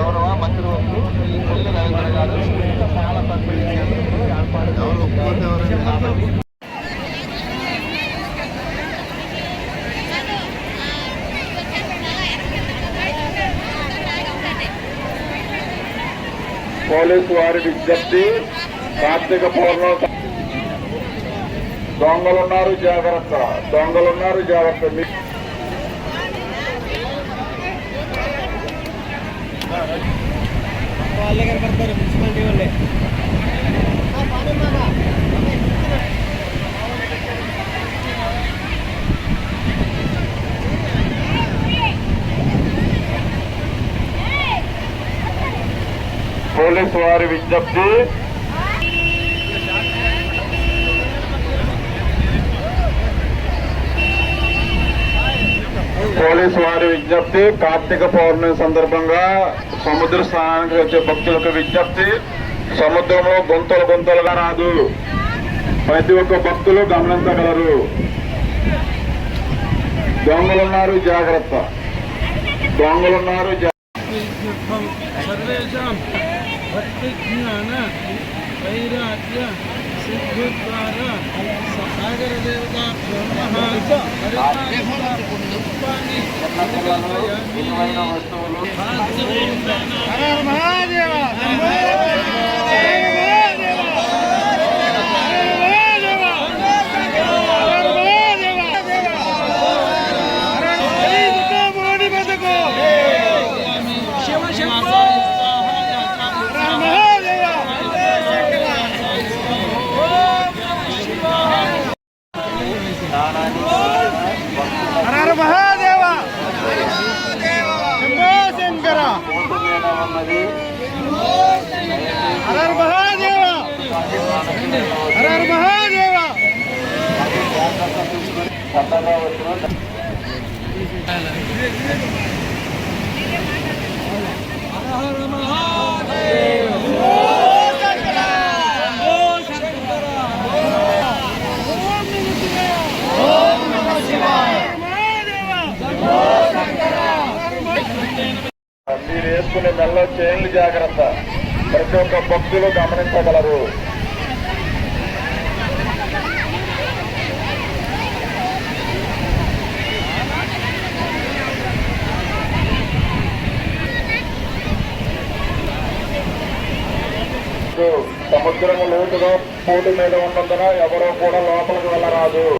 గౌరవ మంత్రివర్యులు శ్రీ కొల్లు రవీంద్ర గారు పాల పంపిణీ పోలీసు వారి విజ్ఞప్తి కార్తీక పౌర్ణమి దొంగలున్నారు జాగ్రత్త. దొంగలున్నారు జాగ్రత్త. వాళ్ళే కనపడతారు మున్సిపాలిటీ వాళ్ళే పోలీసు వారి విజ్ఞప్తి. వారి విజ్ఞప్తి కార్తీక పౌర్ణమి సందర్భంగా సముద్ర స్నానానికి వచ్చే భక్తులకు విజ్ఞప్తి సముద్రంలో గుంతలు గుంతలుగా రాదు. ప్రతి ఒక్క భక్తులు గమనించగలరు. దొంగలున్నారు జాగ్రత్త. దొంగలున్నారు Shiva Shiva. ఉన్నది. హర మహాదేవ! మీరు వేసుకునే మెల్లో చైన్లు జాగ్రత్త. ప్రతి ఒక్క భక్తులు గమనించగలరు. సముద్రము లోతుగా పోటు మీద ఉన్నందున ఎవరో కూడా లోపలికి వెళ్ళరాదు.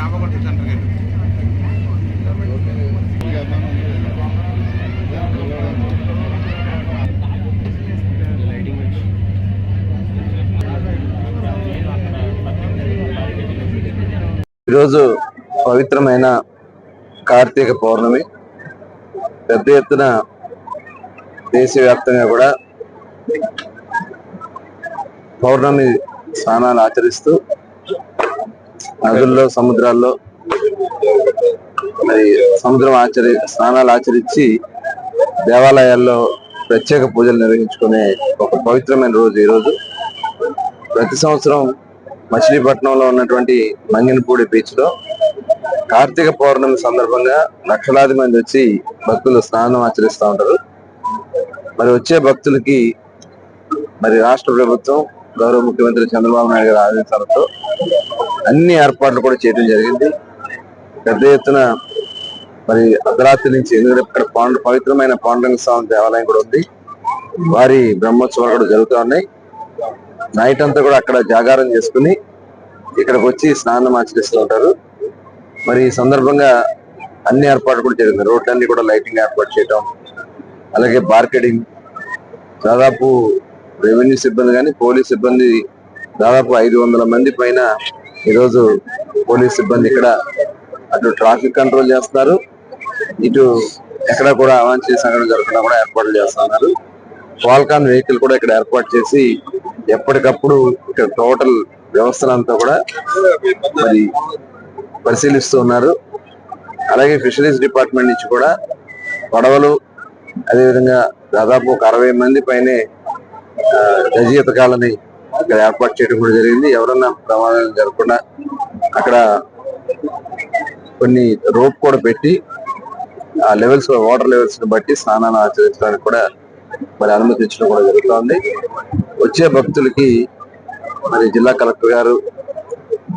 రామగుంట సెంటర్ గేట్ ఈరోజు పవిత్రమైన కార్తీక పౌర్ణమి. పెద్ద ఎత్తున దేశవ్యాప్తంగా కూడా పౌర్ణమి స్నానాలు ఆచరిస్తూ నదుల్లో సముద్రాల్లో మరి సముద్రం ఆచరి స్నానాలు ఆచరించి దేవాలయాల్లో ప్రత్యేక పూజలు నిర్వహించుకునే ఒక పవిత్రమైన రోజు ఈ రోజు ప్రతి సంవత్సరం మచిలీపట్నంలో ఉన్నటువంటి మంగినపూడి బీచ్లో కార్తీక పౌర్ణమి సందర్భంగా లక్షలాది మంది వచ్చి భక్తులు స్నానం ఆచరిస్తూ ఉంటారు. మరి వచ్చే భక్తులకి మరి రాష్ట్ర ప్రభుత్వం గౌరవ ముఖ్యమంత్రి చంద్రబాబు నాయుడు గారి ఆదేశాలతో అన్ని ఏర్పాట్లు కూడా చేయడం జరిగింది. పెద్ద ఎత్తున మరి అర్ధరాత్రి నుంచి ఎందుకంటే ఇక్కడ పాండు పవిత్రమైన పాండురంగ స్వామి దేవాలయం కూడా ఉంది. వారి బ్రహ్మోత్సవాలు కూడా జరుగుతూ ఉన్నాయి. నైట్ అంతా కూడా అక్కడ జాగారం చేసుకుని ఇక్కడికి వచ్చి స్నానం ఆచరిస్తూ ఉంటారు. మరి ఈ సందర్భంగా అన్ని ఏర్పాట్లు కూడా జరిగింది. రోడ్లన్నీ కూడా లైటింగ్ ఏర్పాటు చేయటం అలాగే మార్కెటింగ్ దాదాపు రెవెన్యూ సిబ్బంది కానీ పోలీస్ సిబ్బంది దాదాపు ఐదు వందల మంది పైన ఈరోజు పోలీస్ సిబ్బంది ఇక్కడ అటు ట్రాఫిక్ కంట్రోల్ చేస్తున్నారు. ఇటు ఎక్కడ కూడా అవాంఛనీయ సంఘటన జరగకుండా కూడా ఏర్పాట్లు చేస్తున్నారు. ఫాల్కాన్ వెహికల్ కూడా ఇక్కడ ఏర్పాటు చేసి ఎప్పటికప్పుడు ఇక్కడ టోటల్ వ్యవస్థలంతా కూడా మరి పరిశీలిస్తూ ఉన్నారు. అలాగే ఫిషరీస్ డిపార్ట్మెంట్ నుంచి కూడా పడవలు అదేవిధంగా దాదాపు ఒక అరవై మంది పైనే ఆ, గజ ఇక్కడ ఏర్పాటు చేయడం కూడా జరిగింది. ఎవరన్నా ప్రమాదాలు జరగకుండా అక్కడ కొన్ని రోప్ కూడా పెట్టి ఆ లెవెల్స్ వాటర్ లెవెల్స్ని బట్టి స్నానాలు ఆచరించడానికి కూడా మరి అనుమతించడం కూడా జరుగుతోంది. వచ్చే భక్తులకి మరి జిల్లా కలెక్టర్ గారు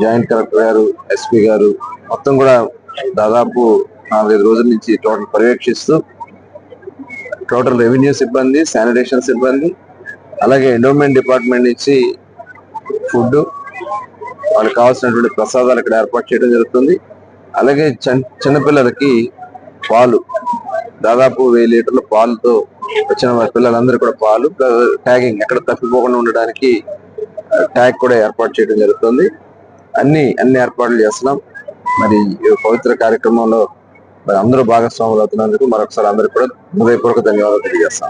జాయింట్ కలెక్టర్ గారు ఎస్పీ గారు మొత్తం కూడా దాదాపు నాలుగైదు రోజుల నుంచి టోటల్ పర్యవేక్షిస్తూ టోటల్ రెవెన్యూ సిబ్బంది శానిటేషన్ సిబ్బంది అలాగే ఎండోమెంట్ డిపార్ట్మెంట్ నుంచి ఫుడ్ వాళ్ళకి కావాల్సినటువంటి ప్రసాదాలు ఇక్కడ ఏర్పాటు చేయడం జరుగుతుంది. అలాగే చిన్నపిల్లలకి పాలు దాదాపు వెయ్యి లీటర్ల పాలతో వచ్చిన వారి పిల్లలందరూ కూడా పాలు ట్యాగింగ్ ఎక్కడ తప్పిపోకుండా ఉండడానికి ట్యాగ్ కూడా ఏర్పాటు చేయడం జరుగుతుంది. అన్ని అన్ని ఏర్పాట్లు చేస్తున్నాం. మరి ఈ పవిత్ర కార్యక్రమంలో మరి అందరూ భాగస్వాములు అవుతున్నందుకు మరొకసారి అందరికీ కూడా హృదయపూర్వక ధన్యవాదాలు తెలియజేస్తాం